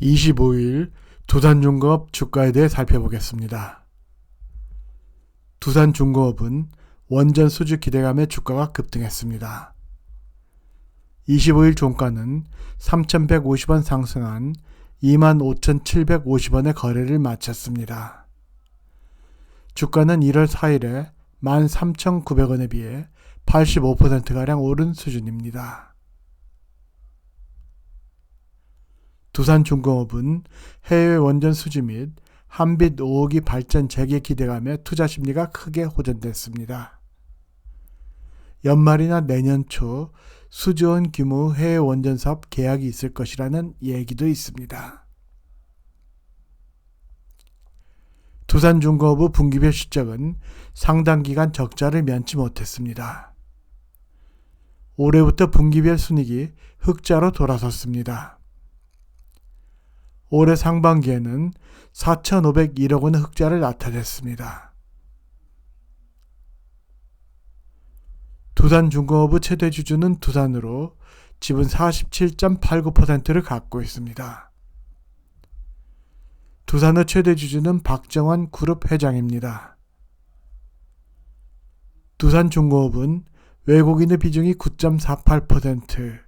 25일 두산중공업 주가에 대해 살펴보겠습니다. 두산중공업은 원전 수주 기대감에 주가가 급등했습니다. 25일 종가는 3,150원 상승한 25,750원의 거래를 마쳤습니다. 주가는 1월 4일에 13,900원에 비해 85%가량 오른 수준입니다. 두산중공업은 해외 원전 수주 및 한빛 5호기 발전 재개 기대감에 투자 심리가 크게 호전됐습니다. 연말이나 내년 초 수조원 규모 해외 원전 사업 계약이 있을 것이라는 얘기도 있습니다. 두산중공업의 분기별 실적은 상당 기간 적자를 면치 못했습니다. 올해부터 분기별 순이익이 흑자로 돌아섰습니다. 올해 상반기에는 4,501억 원의 흑자를 나타냈습니다. 두산 중공업의 최대 주주는 두산으로 지분 47.89%를 갖고 있습니다. 두산의 최대 주주는 박정환 그룹 회장입니다. 두산중공업은 외국인의 비중이 9.48%,